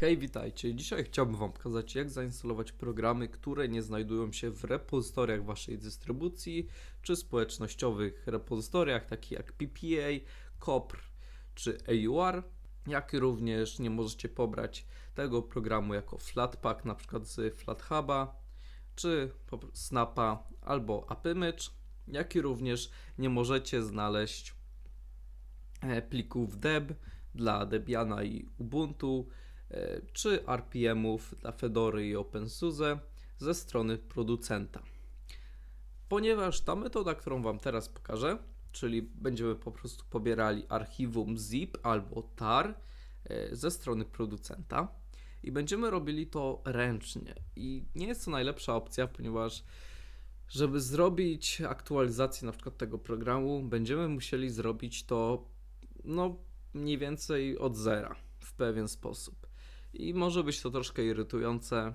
Hej, witajcie. Dzisiaj chciałbym Wam pokazać, jak zainstalować programy, które nie znajdują się w repozytoriach Waszej dystrybucji czy społecznościowych repozytoriach, takich jak PPA, COPR czy AUR, jak również nie możecie pobrać tego programu jako Flatpak, na przykład z FlatHuba, czy Snapa albo AppImage, jak i również nie możecie znaleźć e, plików deb dla Debiana i Ubuntu, czy RPM-ów dla Fedory i OpenSUSE ze strony producenta. Ponieważ ta metoda, którą Wam teraz pokażę, czyli będziemy po prostu pobierali archiwum zip albo tar e, ze strony producenta i będziemy robili to ręcznie. I nie jest to najlepsza opcja, ponieważ żeby zrobić aktualizację na przykład tego programu, będziemy musieli zrobić to no mniej więcej od zera w pewien sposób. I może być to troszkę irytujące,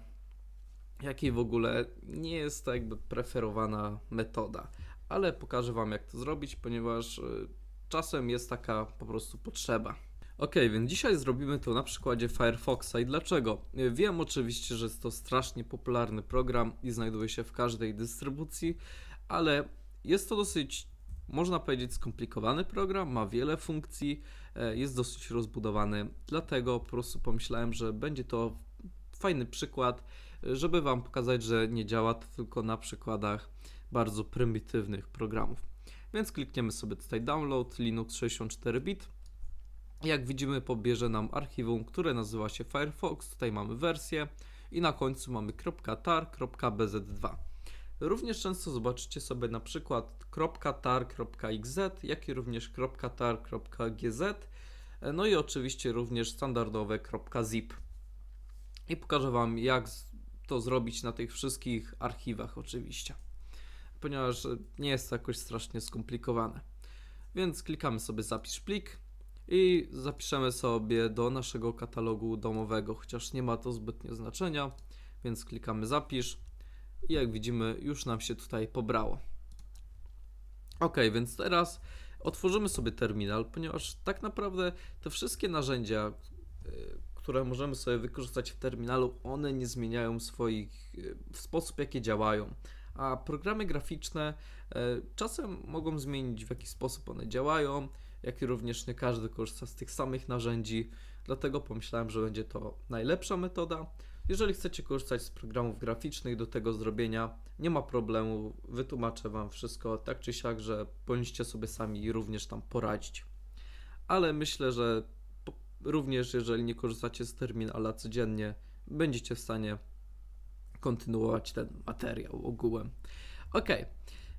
jak i w ogóle nie jest to jakby preferowana metoda, ale pokażę Wam jak to zrobić, ponieważ y, czasem jest taka po prostu potrzeba. Ok, więc dzisiaj zrobimy to na przykładzie Firefoxa i dlaczego? Y, Wiem oczywiście, że jest to strasznie popularny program i znajduje się w każdej dystrybucji, ale jest to dosyć, można powiedzieć, skomplikowany program, ma wiele funkcji, e, jest dosyć rozbudowany, dlatego po prostu pomyślałem, że będzie to fajny przykład, e, żeby Wam pokazać, że nie działa to tylko na przykładach bardzo prymitywnych programów. Więc klikniemy sobie tutaj download Linux 64-bit. Jak widzimy, pobierze nam archiwum, które nazywa się Firefox. Tutaj mamy wersję i na końcu mamy .tar.bz2. Również często zobaczycie sobie na przykład .tar.xz, jak i również .tar.gz, no i oczywiście również standardowe .zip. I pokażę Wam, jak to zrobić na tych wszystkich archiwach, oczywiście, ponieważ nie jest to jakoś strasznie skomplikowane. Więc klikamy sobie zapisz plik i zapiszemy sobie do naszego katalogu domowego, chociaż nie ma to zbytnio znaczenia, więc klikamy zapisz i jak widzimy już nam się tutaj pobrało. Ok, więc teraz otworzymy sobie terminal, ponieważ tak naprawdę te wszystkie narzędzia, y, które możemy sobie wykorzystać w terminalu, one nie zmieniają swoich y, w sposób jaki działają. A programy graficzne y, czasem mogą zmienić w jaki sposób one działają, jak i również nie każdy korzysta z tych samych narzędzi, dlatego pomyślałem, że będzie to najlepsza metoda. Jeżeli chcecie korzystać z programów graficznych do tego zrobienia, nie ma problemu, wytłumaczę Wam wszystko tak czy siak, że powinniście sobie sami również tam poradzić. Ale myślę, że również jeżeli nie korzystacie z terminala codziennie, będziecie w stanie kontynuować ten materiał ogółem. Ok,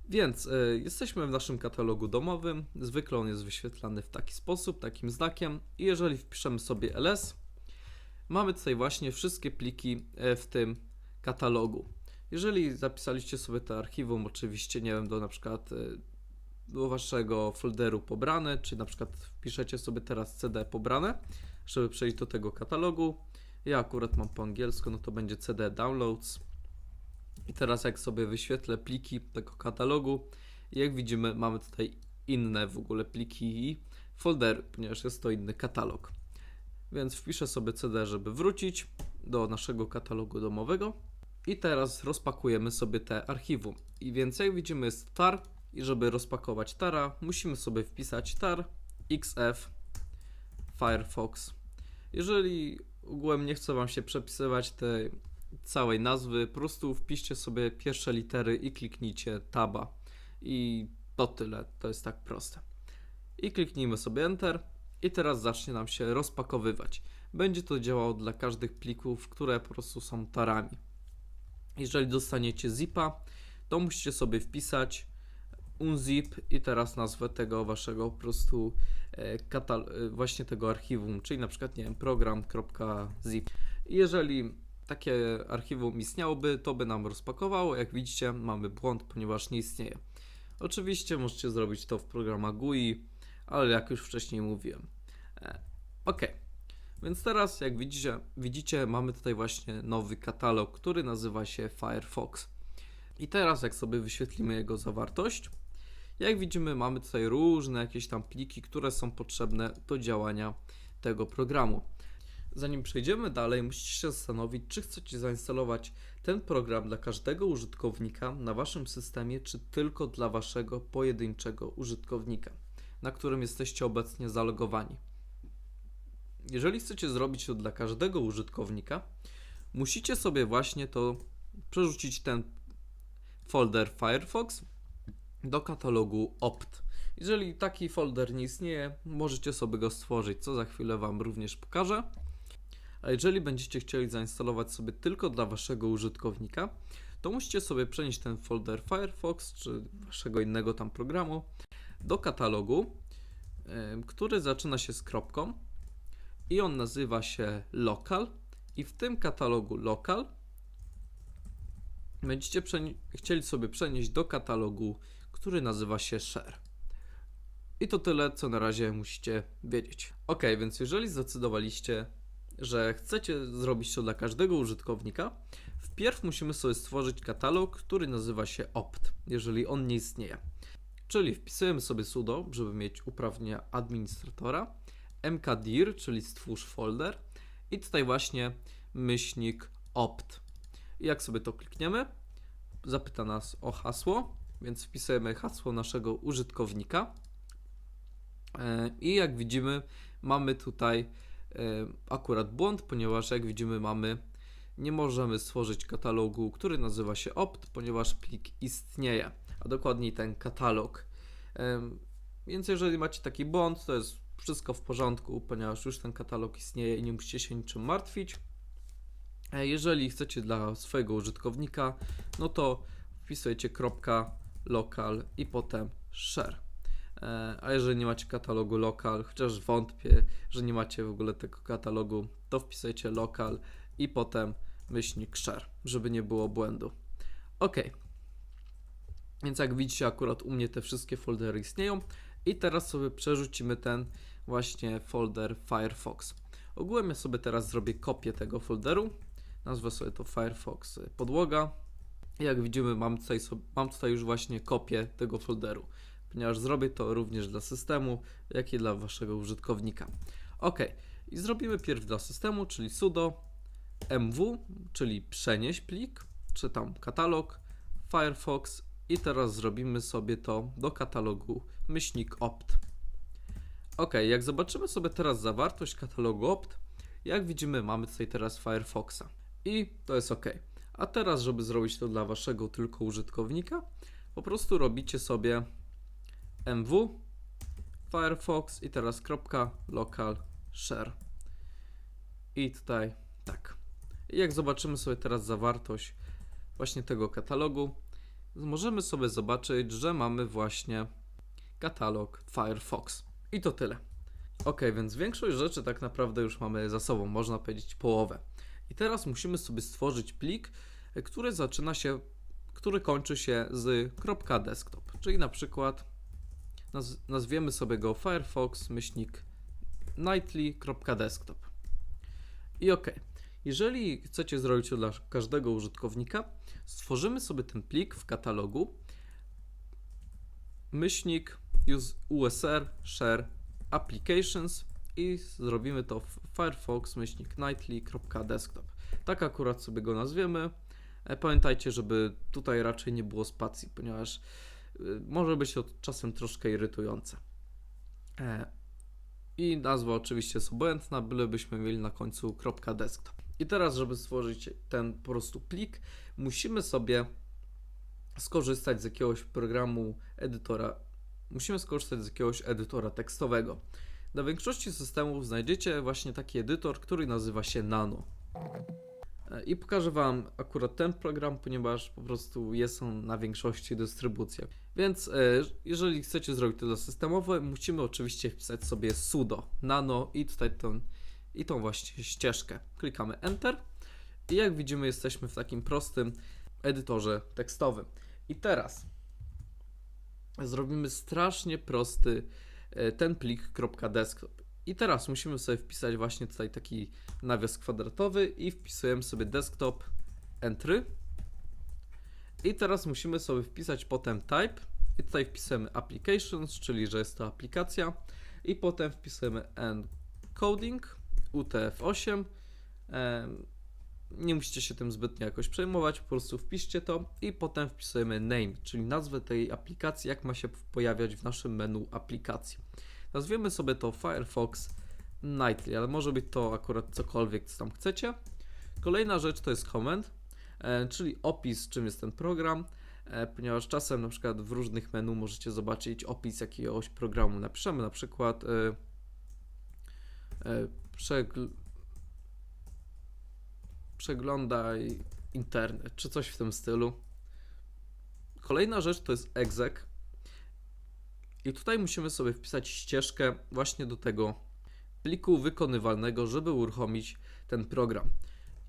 więc y, jesteśmy w naszym katalogu domowym. Zwykle on jest wyświetlany w taki sposób, takim znakiem. I jeżeli wpiszemy sobie ls, mamy tutaj właśnie wszystkie pliki e, w tym katalogu. Jeżeli zapisaliście sobie to archiwum, oczywiście, nie wiem, do na przykład e, do waszego folderu pobrane, czy na przykład wpiszecie sobie teraz CD pobrane, żeby przejść do tego katalogu. Ja akurat mam po angielsku, no to będzie CD downloads. I teraz jak sobie wyświetlę pliki tego katalogu, jak widzimy mamy tutaj inne w ogóle pliki i foldery, ponieważ jest to inny katalog. Więc wpiszę sobie CD, żeby wrócić do naszego katalogu domowego. I teraz rozpakujemy sobie te archiwum. I więc jak widzimy jest tar i żeby rozpakować tara, musimy sobie wpisać tar xf firefox. Jeżeli ogółem nie chce Wam się przepisywać tej całej nazwy, po prostu wpiszcie sobie pierwsze litery i kliknijcie taba. I to tyle, to jest tak proste. I kliknijmy sobie Enter i teraz zacznie nam się rozpakowywać. Będzie to działało dla każdych plików, które po prostu są tarami. Jeżeli dostaniecie zipa, to musicie sobie wpisać unzip i teraz nazwę tego waszego po prostu e, katal- e, właśnie tego archiwum, czyli na przykład nie wiem, program.zip. Jeżeli takie archiwum istniałoby, to by nam rozpakowało. Jak widzicie, mamy błąd, ponieważ nie istnieje. Oczywiście możecie zrobić to w programach GUI, ale jak już wcześniej mówiłem. E, ok, więc teraz jak widzicie, widzicie, mamy tutaj właśnie nowy katalog, który nazywa się Firefox. I teraz jak sobie wyświetlimy jego zawartość, jak widzimy mamy tutaj różne jakieś tam pliki, które są potrzebne do działania tego programu. Zanim przejdziemy dalej, musicie się zastanowić, czy chcecie zainstalować ten program dla każdego użytkownika na waszym systemie, czy tylko dla waszego pojedynczego użytkownika, na którym jesteście obecnie zalogowani. Jeżeli chcecie zrobić to dla każdego użytkownika, musicie sobie właśnie to przerzucić ten folder Firefox do katalogu opt. Jeżeli taki folder nie istnieje, możecie sobie go stworzyć, co za chwilę Wam również pokażę. A jeżeli będziecie chcieli zainstalować sobie tylko dla Waszego użytkownika, to musicie sobie przenieść ten folder Firefox czy Waszego innego tam programu do katalogu, który zaczyna się z kropką i on nazywa się local i w tym katalogu local będziecie chcieli sobie przenieść do katalogu, który nazywa się share. I to tyle, co na razie musicie wiedzieć. Ok, więc jeżeli zdecydowaliście, że chcecie zrobić to dla każdego użytkownika, wpierw musimy sobie stworzyć katalog, który nazywa się opt, jeżeli on nie istnieje. Czyli wpisujemy sobie sudo, żeby mieć uprawnienia administratora, mkdir, czyli stwórz folder i tutaj właśnie myślnik opt. Jak sobie to klikniemy, zapyta nas o hasło, więc wpisujemy hasło naszego użytkownika. E, I jak widzimy, mamy tutaj e, akurat błąd, ponieważ jak widzimy, mamy nie możemy stworzyć katalogu, który nazywa się opt, ponieważ plik istnieje, a dokładniej ten katalog. Em, Więc jeżeli macie taki błąd, to jest wszystko w porządku, ponieważ już ten katalog istnieje i nie musicie się niczym martwić. E, Jeżeli chcecie dla swojego użytkownika, no to wpisujecie .local i potem share. E, A jeżeli nie macie katalogu local, chociaż wątpię, że nie macie w ogóle tego katalogu, to wpisujecie local i potem myślnik share, żeby nie było błędu. Ok. Więc jak widzicie, akurat u mnie te wszystkie foldery istnieją. I teraz sobie przerzucimy ten właśnie folder Firefox. Ogółem ja sobie teraz zrobię kopię tego folderu. Nazwę sobie to Firefox podłoga. Jak widzimy, mam tutaj, mam tutaj już właśnie kopię tego folderu, ponieważ zrobię to również dla systemu, jak i dla waszego użytkownika. Ok, i zrobimy pierw dla systemu, czyli sudo mw, czyli przenieś plik, czy tam katalog, Firefox i teraz zrobimy sobie to do katalogu myślnik opt. Ok, jak zobaczymy sobie teraz zawartość katalogu opt, jak widzimy mamy tutaj teraz Firefoxa i to jest ok. A teraz, żeby zrobić to dla waszego tylko użytkownika, po prostu robicie sobie mw Firefox i teraz .local share. I tutaj tak. I jak zobaczymy sobie teraz zawartość właśnie tego katalogu, możemy sobie zobaczyć, że mamy właśnie katalog Firefox. I to tyle. Ok, więc większość rzeczy tak naprawdę już mamy za sobą, można powiedzieć połowę. I teraz musimy sobie stworzyć plik, który zaczyna się, który kończy się z .desktop, czyli na przykład naz nazwiemy sobie go Firefox myślnik nightly.desktop. I ok, jeżeli chcecie zrobić to dla każdego użytkownika, stworzymy sobie ten plik w katalogu myślnik use usr share applications i zrobimy to w Firefox myślnik nightly.desktop. Tak akurat sobie go nazwiemy. E, Pamiętajcie, żeby tutaj raczej nie było spacji, ponieważ y, może być to czasem troszkę irytujące. E, I nazwa oczywiście jest obojętna, bylebyśmy mieli na końcu .desktop. I teraz, żeby stworzyć ten po prostu plik, musimy sobie skorzystać z jakiegoś programu edytora. Musimy skorzystać z jakiegoś edytora tekstowego. Na większości systemów znajdziecie właśnie taki edytor, który nazywa się Nano. E, I pokażę Wam akurat ten program, ponieważ po prostu jest on na większości dystrybucjach. Więc e, jeżeli chcecie zrobić to systemowe, musimy oczywiście wpisać sobie sudo nano i tutaj tą, i tą właśnie ścieżkę. Klikamy Enter i jak widzimy jesteśmy w takim prostym edytorze tekstowym. I teraz zrobimy strasznie prosty e, ten plik .desktop. I teraz musimy sobie wpisać właśnie tutaj taki nawias kwadratowy i wpisujemy sobie desktop entry. I teraz musimy sobie wpisać potem type i tutaj wpisujemy applications, czyli że jest to aplikacja i potem wpisujemy encoding UTF-8. Em, Nie musicie się tym zbytnio jakoś przejmować, po prostu wpiszcie to i potem wpisujemy name, czyli nazwę tej aplikacji, jak ma się pojawiać w naszym menu aplikacji. Nazwiemy sobie to Firefox Nightly, ale może być to akurat cokolwiek, co tam chcecie. Kolejna rzecz to jest comment, e, czyli opis, czym jest ten program, e, ponieważ czasem na przykład w różnych menu możecie zobaczyć opis jakiegoś programu. Napiszemy na przykład e, przegl- przeglądaj internet, czy coś w tym stylu. Kolejna rzecz to jest exec. I tutaj musimy sobie wpisać ścieżkę właśnie do tego pliku wykonywalnego, żeby uruchomić ten program.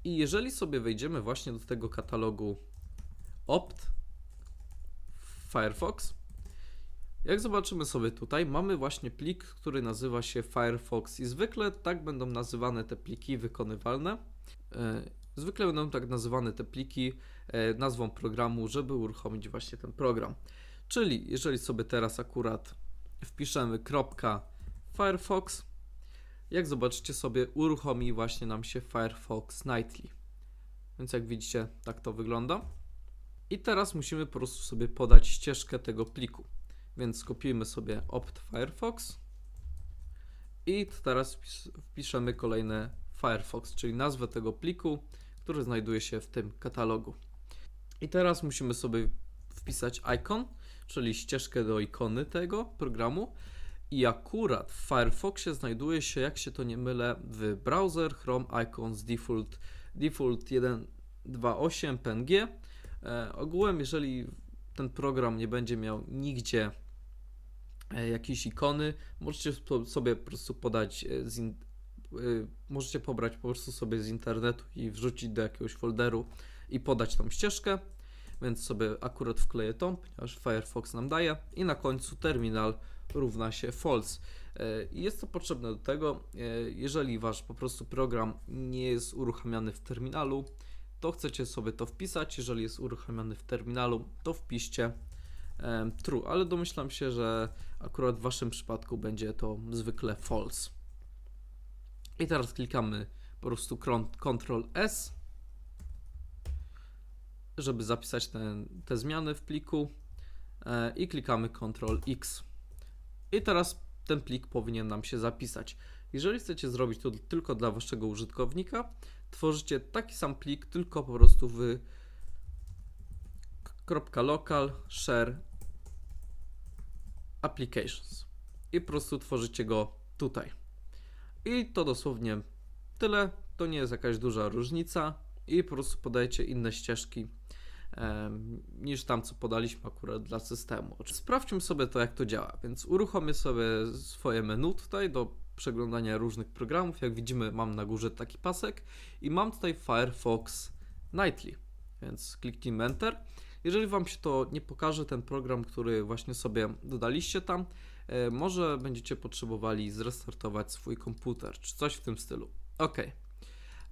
I jeżeli sobie wejdziemy właśnie do tego katalogu opt Firefox, jak zobaczymy sobie tutaj, mamy właśnie plik, który nazywa się Firefox i zwykle tak będą nazywane te pliki wykonywalne. E, Zwykle będą tak nazywane te pliki e, nazwą programu, żeby uruchomić właśnie ten program. Czyli jeżeli sobie teraz akurat wpiszemy .firefox, jak zobaczycie sobie uruchomi właśnie nam się Firefox Nightly. Więc jak widzicie, tak to wygląda. I teraz musimy po prostu sobie podać ścieżkę tego pliku. Więc skopiujmy sobie opt Firefox i teraz wpis- wpiszemy kolejne Firefox, czyli nazwę tego pliku, który znajduje się w tym katalogu. I teraz musimy sobie wpisać icon, czyli ścieżkę do ikony tego programu. I akurat w Firefoxie znajduje się, jak się to nie mylę, w browser Chrome Icons Default, default 1.2.8 PNG. E, ogółem, jeżeli ten program nie będzie miał nigdzie e, jakiejś ikony, możecie sobie po prostu podać e, z y, możecie pobrać po prostu sobie z internetu i wrzucić do jakiegoś folderu i podać tą ścieżkę, więc sobie akurat wkleję tą, ponieważ Firefox nam daje. I na końcu terminal równa się false. E, jest to potrzebne do tego, e, jeżeli wasz po prostu program nie jest uruchamiany w terminalu, to chcecie sobie to wpisać, jeżeli jest uruchamiany w terminalu, to wpiszcie true, ale domyślam się, że akurat w waszym przypadku będzie to zwykle false. I teraz klikamy po prostu Ctrl S, żeby zapisać ten, te zmiany w pliku e, i klikamy Ctrl X. I teraz ten plik powinien nam się zapisać. Jeżeli chcecie zrobić to tylko dla waszego użytkownika, tworzycie taki sam plik, tylko po prostu w .local share applications i po prostu tworzycie go tutaj. I to dosłownie tyle. To nie jest jakaś duża różnica. I po prostu podajecie inne ścieżki niż tam, co podaliśmy akurat dla systemu. Sprawdźmy sobie to, jak to działa. Więc uruchomię sobie swoje menu tutaj do przeglądania różnych programów. Jak widzimy, mam na górze taki pasek i mam tutaj Firefox Nightly. Więc kliknijmy Enter. Jeżeli Wam się to nie pokaże, ten program, który właśnie sobie dodaliście tam, e, może będziecie potrzebowali zrestartować swój komputer, czy coś w tym stylu. Ok.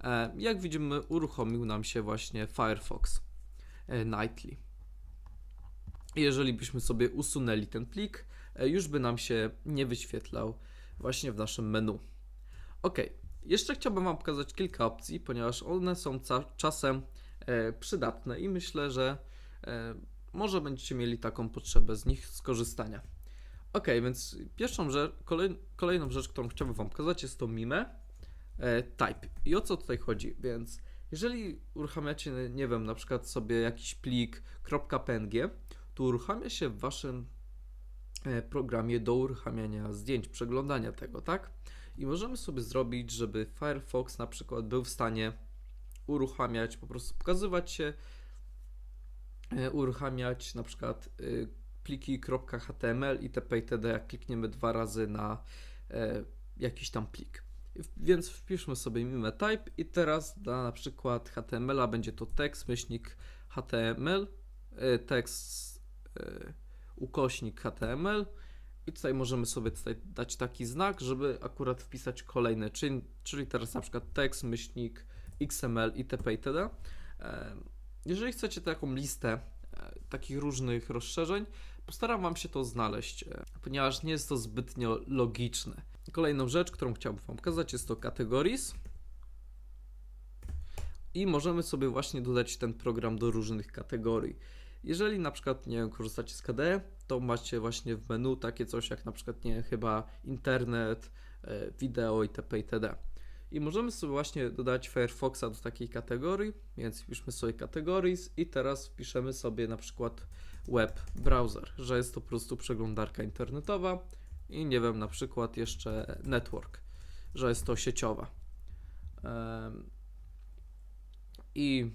E, Jak widzimy, uruchomił nam się właśnie Firefox e, Nightly. Jeżeli byśmy sobie usunęli ten plik, już by nam się nie wyświetlał właśnie w naszym menu. Ok, jeszcze chciałbym Wam pokazać kilka opcji, ponieważ one są czasem przydatne i myślę, że może będziecie mieli taką potrzebę z nich skorzystania. Ok, więc pierwszą rzecz, kolej, kolejną rzecz, którą chciałbym Wam pokazać jest to mime e, type. I o co tutaj chodzi? Więc jeżeli uruchamiacie, nie wiem, na przykład sobie jakiś plik .png, to uruchamia się w Waszym e, programie do uruchamiania zdjęć, przeglądania tego, tak? I możemy sobie zrobić, żeby Firefox na przykład był w stanie uruchamiać, po prostu pokazywać się, e, uruchamiać na przykład y, pliki .html itp. itd. jak klikniemy dwa razy na e, jakiś tam plik. Więc wpiszmy sobie mime type i teraz dla na przykład HTML-a będzie to tekst, myślnik HTML, e, tekst e, ukośnik HTML i tutaj możemy sobie tutaj dać taki znak, żeby akurat wpisać kolejny czyn, czyli teraz na przykład tekst, myślnik XML itp. itd. Jeżeli chcecie taką listę e, takich różnych rozszerzeń, postaram Wam się to znaleźć, e, ponieważ nie jest to zbytnio logiczne. Kolejną rzecz, którą chciałbym Wam pokazać, jest to Categories. I możemy sobie właśnie dodać ten program do różnych kategorii. Jeżeli na przykład, nie wiem, korzystacie z KDE, to macie właśnie w menu takie coś jak na przykład, nie wiem, chyba internet, e, wideo itp. itd. I możemy sobie właśnie dodać Firefoxa do takiej kategorii, więc wpiszmy sobie categories i teraz wpiszemy sobie na przykład web browser, że jest to po prostu przeglądarka internetowa i nie wiem, na przykład jeszcze network, że jest to sieciowa. I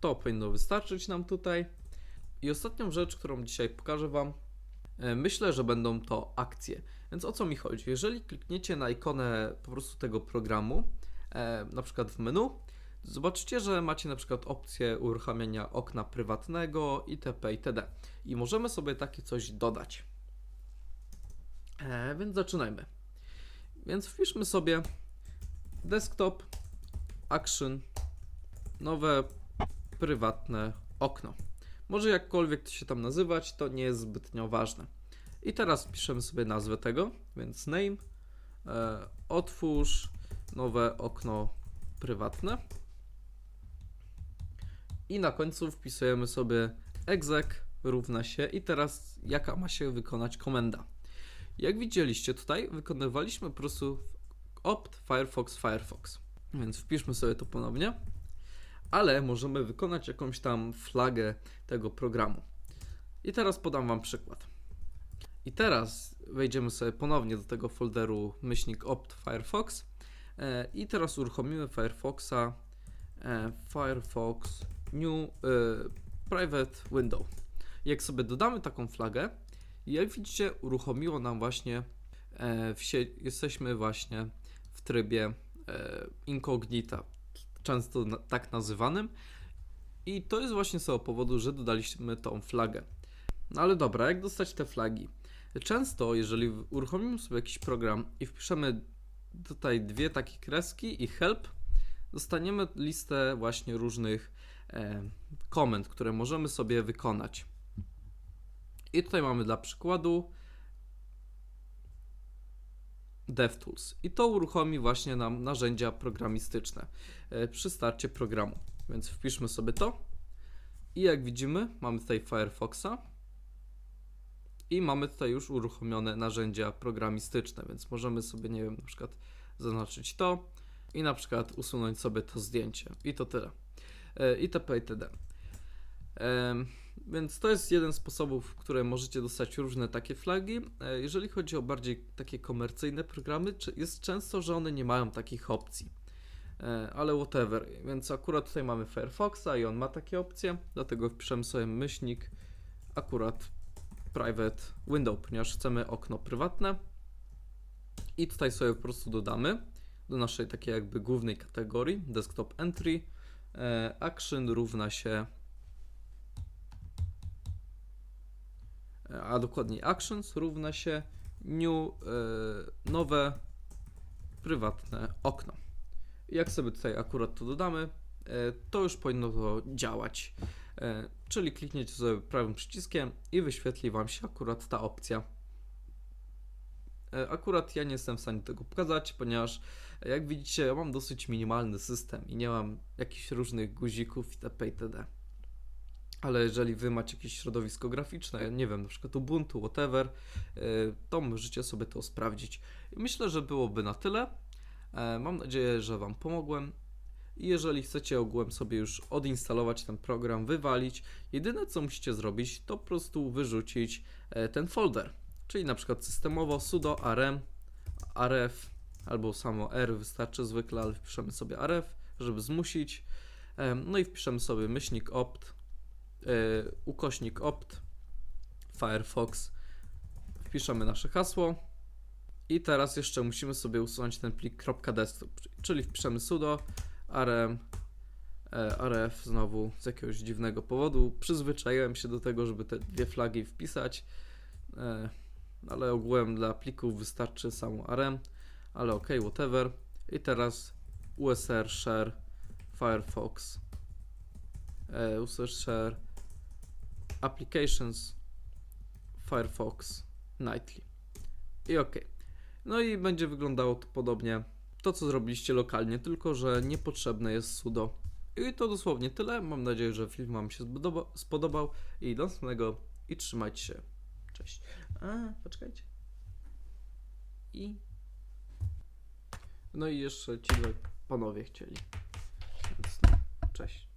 to powinno wystarczyć nam tutaj. I ostatnią rzecz, którą dzisiaj pokażę Wam, myślę, że będą to akcje. Więc o co mi chodzi? Jeżeli klikniecie na ikonę po prostu tego programu, e, na przykład w menu, zobaczycie, że macie na przykład opcję uruchamiania okna prywatnego itp. itd. I możemy sobie takie coś dodać. E, więc zaczynajmy. Więc wpiszmy sobie desktop, action, nowe prywatne okno. Może jakkolwiek to się tam nazywać, to nie jest zbytnio ważne. I teraz wpiszemy sobie nazwę tego, więc name, e, otwórz nowe okno prywatne. I na końcu wpisujemy sobie exec równa się i teraz jaka ma się wykonać komenda. Jak widzieliście tutaj, wykonywaliśmy po prostu opt Firefox Firefox. Więc wpiszmy sobie to ponownie. Ale możemy wykonać jakąś tam flagę tego programu. I teraz podam Wam przykład. I teraz wejdziemy sobie ponownie do tego folderu myślnik opt Firefox e, i teraz uruchomimy Firefoxa e, Firefox New e, Private Window. Jak sobie dodamy taką flagę, jak widzicie, uruchomiło nam właśnie w jesteśmy właśnie w trybie incognita, często na, tak nazywanym. I to jest właśnie z tego powodu, że dodaliśmy tą flagę. No ale dobra, jak dostać te flagi? Często, jeżeli uruchomimy sobie jakiś program i wpiszemy tutaj dwie takie kreski i help, dostaniemy listę właśnie różnych e, komend, które możemy sobie wykonać. I tutaj mamy dla przykładu DevTools. I to uruchomi właśnie nam narzędzia programistyczne e, przy starcie programu. Więc wpiszmy sobie to. I jak widzimy, mamy tutaj Firefoxa. I mamy tutaj już uruchomione narzędzia programistyczne, więc możemy sobie, nie wiem, na przykład zaznaczyć to i na przykład usunąć sobie to zdjęcie. I to tyle. E, itp. itd. Więc to jest jeden z sposobów, w które możecie dostać różne takie flagi. E, Jeżeli chodzi o bardziej takie komercyjne programy, jest często, że one nie mają takich opcji. E, Ale whatever. Więc akurat tutaj mamy Firefoxa i on ma takie opcje, dlatego wpiszemy sobie myślnik akurat private window, ponieważ chcemy okno prywatne. I tutaj sobie po prostu dodamy do naszej takiej jakby głównej kategorii desktop entry e, action równa się a dokładniej actions równa się new e, nowe prywatne okno. Jak sobie tutaj akurat to dodamy, e, to już powinno to działać. E, czyli klikniecie sobie prawym przyciskiem i wyświetli Wam się akurat ta opcja. Akurat ja nie jestem w stanie tego pokazać, ponieważ jak widzicie, ja mam dosyć minimalny system i nie mam jakichś różnych guzików itp. itd. Ale jeżeli wy macie jakieś środowisko graficzne, nie wiem, na przykład Ubuntu, whatever, y, to możecie sobie to sprawdzić. Myślę, że byłoby na tyle. E, Mam nadzieję, że Wam pomogłem. Jeżeli chcecie ogółem sobie już odinstalować ten program, wywalić, jedyne co musicie zrobić, to po prostu wyrzucić e, ten folder. Czyli na przykład systemowo sudo rm rf albo samo r wystarczy zwykle, ale wpiszemy sobie rf, żeby zmusić. Em, No i wpiszemy sobie myślnik opt e, ukośnik opt Firefox. Wpiszemy nasze hasło. I teraz jeszcze musimy sobie usunąć ten plik .desktop, czyli wpiszemy sudo rm e, rf znowu z jakiegoś dziwnego powodu. Przyzwyczaiłem się do tego, żeby te dwie flagi wpisać, e, ale ogółem dla plików wystarczy samo rm, ale ok, whatever. I teraz usr share Firefox usr share applications Firefox Nightly. I ok. No i będzie wyglądało to podobnie. To, co zrobiliście lokalnie, tylko że niepotrzebne jest sudo. I to dosłownie tyle. Mam nadzieję, że film Wam się spodoba- spodobał. I do następnego. I trzymajcie się. Cześć. A, poczekajcie. I. No i jeszcze ci panowie chcieli. Więc no, cześć.